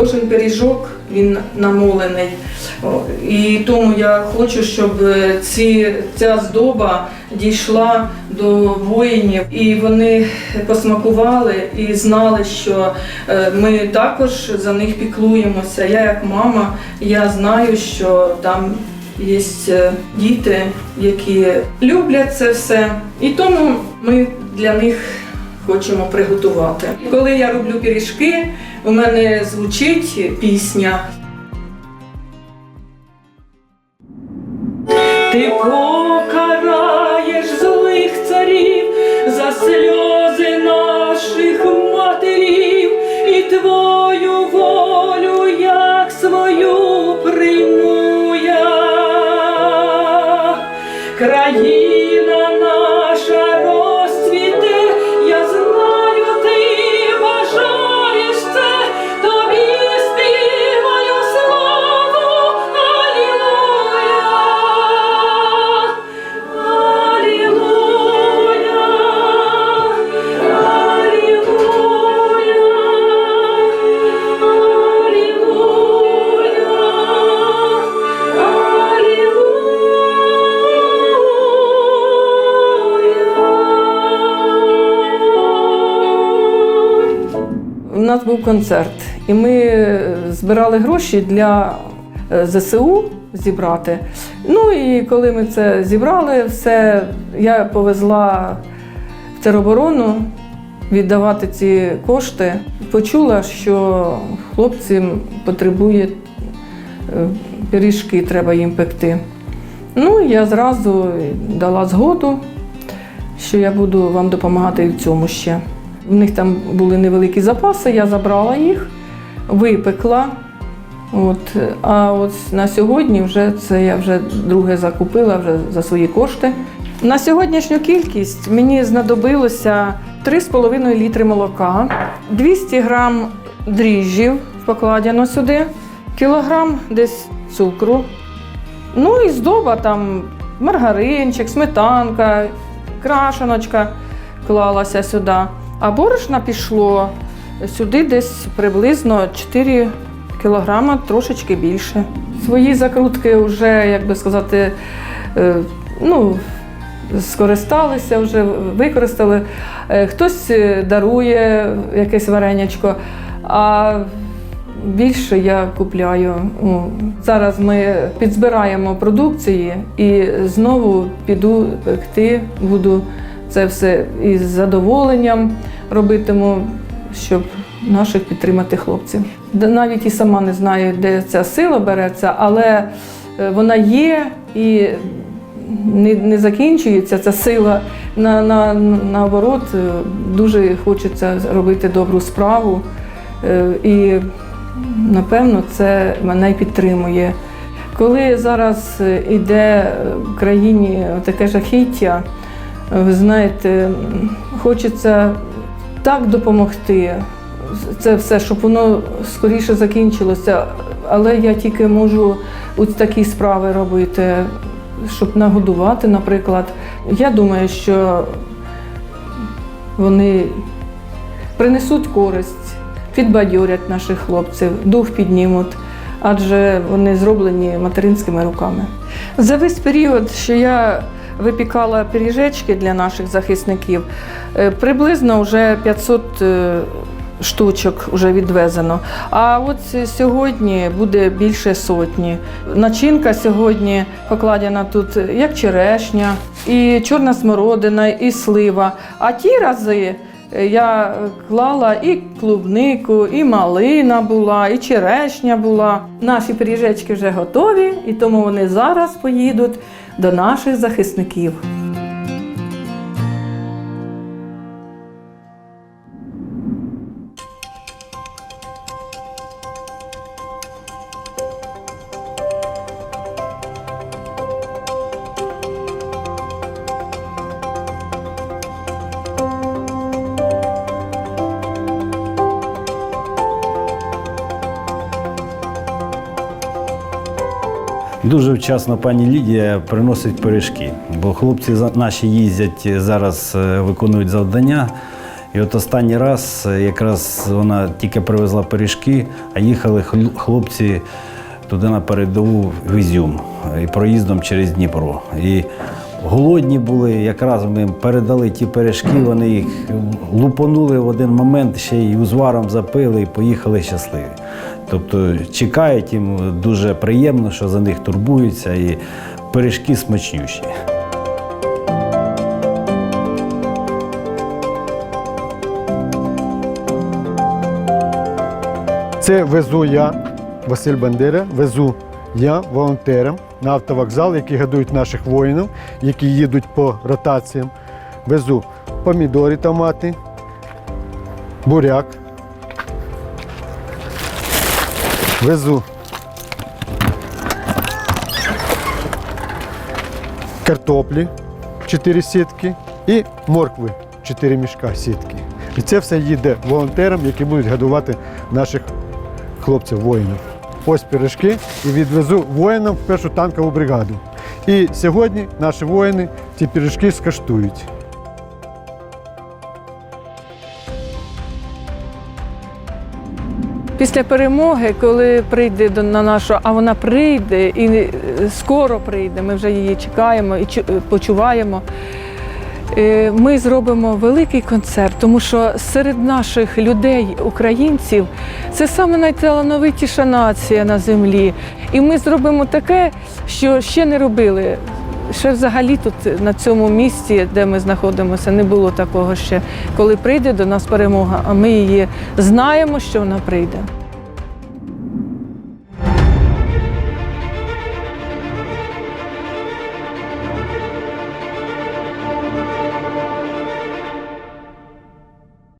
Кожен пиріжок він намолений. І тому я хочу, щоб е, ці, ця здоба дійшла до воїнів, і вони посмакували і знали, що е, ми також за них піклуємося. Я як мама, я знаю, що там є е, діти, які люблять це все. І тому ми для них хочемо приготувати. Коли я роблю пиріжки, у мене звучить пісня. Ти покараєш злих царів за сльози наших матерів, і твою волю як свою прийму я. Країна нас був концерт, і ми е, збирали гроші для е, ЗСУ зібрати. Ну і коли ми це зібрали, все, я повезла в тероборону віддавати ці кошти. Почула, що хлопцям потребує е, пиріжки, треба їм пекти. Ну, я зразу дала згоду, що я буду вам допомагати в цьому ще. В них там були невеликі запаси, я забрала їх, випекла. От, а от на сьогодні вже це я вже друге закупила вже за свої кошти. На сьогоднішню кількість мені знадобилося 3,5 літри молока, 200 грам дріжджів покладено сюди, кілограм десь цукру. Ну і здоба там маргаринчик, сметанка, крашеночка клалася сюди. А борошна пішло сюди десь приблизно 4 кілограма, трошечки більше. Свої закрутки вже, як би сказати, е, ну, скористалися, вже використали. Е, Хтось е, дарує якесь варенячко, а більше я купляю. Зараз ми підзбираємо продукції і знову піду пекти, буду це все із задоволенням робитиму, щоб наших підтримати хлопців. Навіть і сама не знаю, де ця сила береться, але е, вона є і не, не закінчується ця сила. На, на, наоборот, е, дуже хочеться робити добру справу. Е, І напевно це мене підтримує. Коли зараз йде в країні таке жахіття, ви знаєте, хочеться так допомогти. Це все, щоб воно скоріше закінчилося. Але я тільки можу ось такі справи робити, щоб нагодувати, наприклад. Я думаю, що вони принесуть користь, підбадьорять наших хлопців, дух піднімуть, адже вони зроблені материнськими руками. За весь період, що я випікала пиріжечки для наших захисників, е, приблизно вже 500 е, штучок вже відвезено. А от сьогодні буде більше сотні. Начинка сьогодні покладена тут як черешня, і чорна смородина, і слива. А ті рази е, я клала і клубнику, і малина була, і черешня була. Наші пиріжечки вже готові, і тому вони зараз поїдуть до наших захисників. Дуже вчасно пані Лідія приносить пиріжки, бо хлопці наші їздять зараз, е, виконують завдання. І от останній раз е, якраз вона тільки привезла пиріжки, а їхали хлопці туди на передову в Ізюм е, і проїздом через Дніпро. І голодні були, якраз ми передали ті пиріжки, вони їх лупанули в один момент, ще й узваром запили і поїхали щасливі. Тобто чекають їм дуже приємно, що за них турбуються, і пиріжки смачнющі. Це везу я, Василь Бандера, везу я волонтерам на автовокзал, які годують наших воїнів, які їдуть по ротаціям. Везу помідори, томати, буряк. Везу картоплі 4 сітки і моркви 4 мішка сітки. І це все їде волонтерам, які будуть годувати наших хлопців, воїнів. Ось пиріжки і відвезу воїнам в першу танкову бригаду. І сьогодні наші воїни ці пиріжки скаштують. Після перемоги, коли прийде до на нашу, а вона прийде і е, скоро прийде, ми вже її чекаємо і е, почуваємо. е, Ми зробимо великий концерт, тому що серед наших людей, українців, це саме найталановитіша нація на землі. І ми зробимо таке, що ще не робили. Ще взагалі тут на цьому місці, де ми знаходимося, не було такого ще, коли прийде до нас перемога, а ми її знаємо, що вона прийде.